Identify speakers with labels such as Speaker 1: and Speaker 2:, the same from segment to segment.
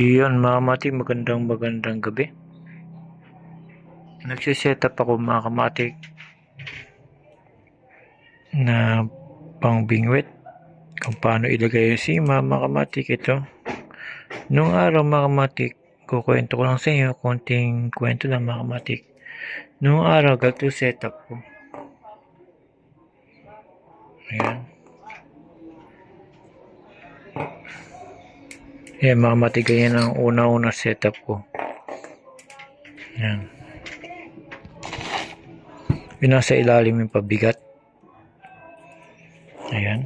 Speaker 1: Yun, mga kamati, magandang magandang gabi. Nagsiset up ako mga kamati na pang bingwit kung paano ilagay yung sima mga kamati ito. Nung araw mga kamati, kukwento ko lang sa inyo, konting kwento lang mga kamati. Nung araw, ganito setup ko. Ayan. Yan mga kamati, ganyan ang una-una setup ko. Yan. Yung nasa ilalim yung pabigat. Ayan.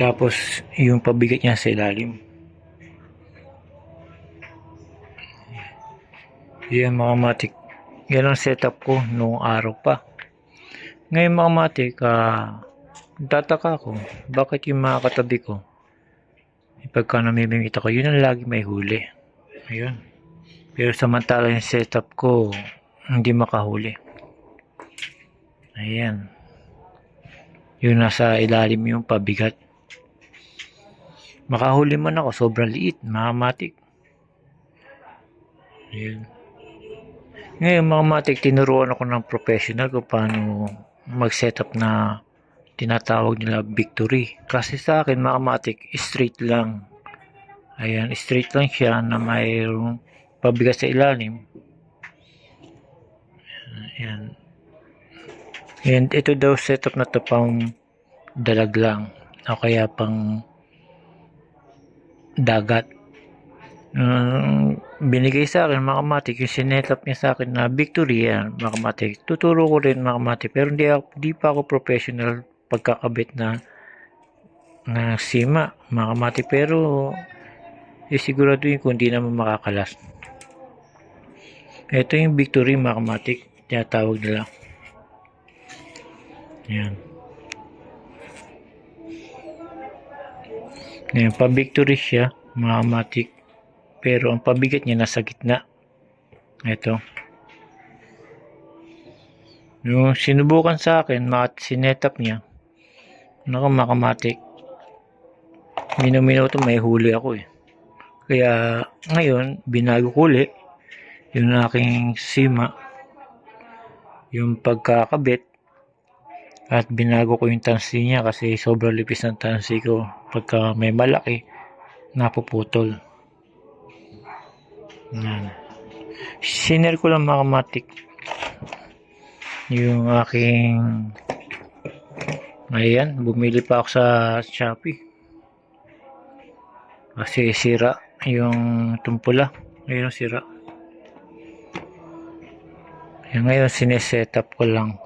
Speaker 1: Tapos, yung pabigat niya sa ilalim. Yan mga matik. Yan ang setup ko noong araw pa. Ngayon mga matik, ah, tataka ko, bakit yung mga katabi ko, pagka namimingit ako, yun ang lagi may huli. Ayun. Pero samantala yung setup ko, hindi makahuli. Ayan. Yung nasa ilalim yung pabigat. Makahuli man ako, sobrang liit, makamatik. Ayan. Ngayon mga tinuruan ako ng professional kung paano mag-setup na tinatawag nila victory. Kasi sa akin mga matik, straight lang. Ayan, straight lang siya na mayroong pabigat sa ilalim. Ayan. And ito daw setup na to pang dalag lang. O kaya pang dagat. Um, binigay sa akin mga kamatik yung sinetap niya sa akin na victory yan mga kamatik tuturo ko rin mga kamatik pero hindi, ako, hindi pa ako professional pagkakabit na na sima mga kamatik pero eh, siguraduhin ko hindi naman makakalas. Ito yung victory mga kamatik tinatawag nila. Yan. Ngayon pa victory siya mga kamatik pero ang pabigat niya nasa gitna. Ito. Yung sinubukan sa akin mat sinetap niya naku makamatik minuminaw to may huli ako eh. Kaya ngayon binago ko yung aking sima yung pagkakabit at binago ko yung tansi niya kasi sobrang lipis ng tansi ko pagka may malaki napuputol yan. Siner ko lang mga kamatik yung aking ayan, bumili pa ako sa Shopee. Kasi sira yung tumpula. Ayun sira. Yan ngayon sineset up ko lang.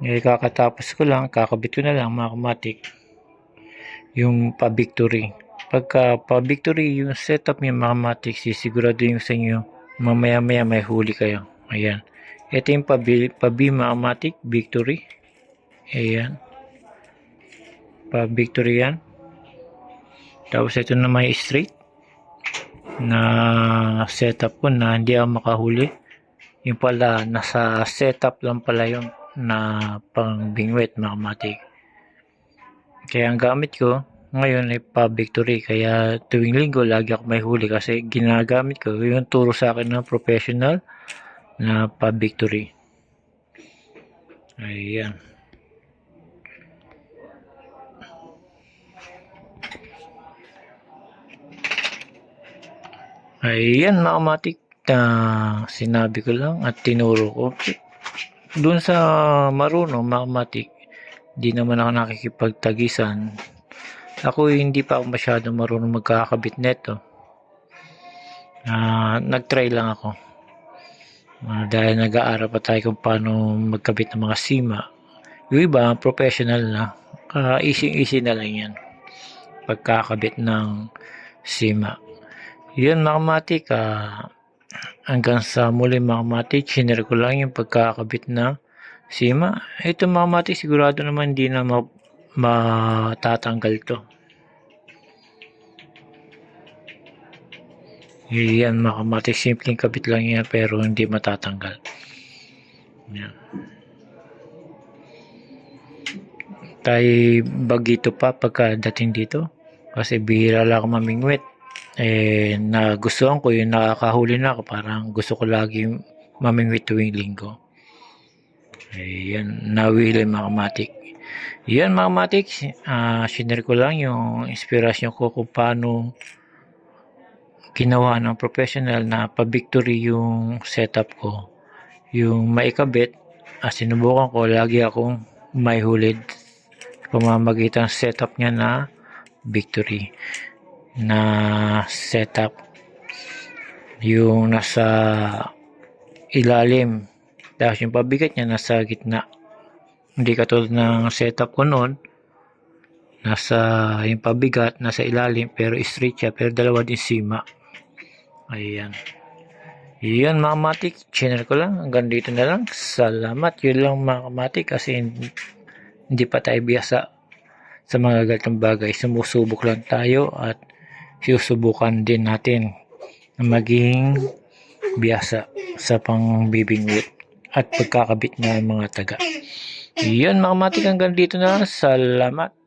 Speaker 1: Ngayon kakatapos ko lang kakabit ko na lang mga kamatik yung pa victory pagka pa victory yung setup niya mga kamatik sisigurado yung sa inyo mamaya maya may huli kayo. Ayan. Ito yung pabi, pabi mga victory. Ayan pa victory yan tapos ito na may straight na setup ko na hindi ako makahuli. Yung pala nasa setup lang pala yung na pang bingwit mga kamatik kaya ang gamit ko ngayon ay pa victory kaya tuwing linggo lagi ako may huli kasi ginagamit ko yung turo sa akin ng professional na pa victory ayan ayan mga kamatik na sinabi ko lang at tinuro ko doon sa marunong mga kamatik di naman ako nakikipagtagisan ako hindi pa ako masyadong marunong magkakabit neto. Uh, nag-try lang ako. Uh, dahil nag-aaral pa tayo kung paano magkabit ng mga sima. Yung iba, professional na. Uh, easy-easy na lang yan. Pagkakabit ng sima. Yun mga matik, uh, hanggang sa muli mga matik, shinare ko lang yung pagkakabit na sima. Ito mga matik, sigurado naman hindi na ma matatanggal to. Yan makamatik simpleng kabit lang yan pero hindi matatanggal. Yan. tayo bagito pa pagkadating dito. Kasi bihira lang ako mamingwit. Eh, nagustuhan ko yung nakakahuli na ako. Parang gusto ko lagi mamingwit tuwing linggo. Eh, yan, nawili mga kamatik. Yan mga kamatik, ah sinare ko lang yung inspirasyon ko kung paano ginawa ng professional na pa-victory yung setup ko. Yung maikabit, ah, sinubukan ko, lagi akong may hulid pamamagitan setup niya na victory na setup yung nasa ilalim. Tapos yung pabigat niya nasa gitna. Hindi katulad ng setup ko noon. Nasa yung pabigat nasa ilalim pero straight siya pero dalawa din sima. Ayan. Yun mga matik. Channel ko lang. Hanggang dito na lang. Salamat. Yun lang mga matik kasi hindi, pa tayo biyasa sa mga ganitong bagay. Sumusubok lang tayo at susubukan din natin na maging biyasa sa pangbibingwit at pagkakabit ng mga taga. Yun mga matik hanggang dito na. Salamat.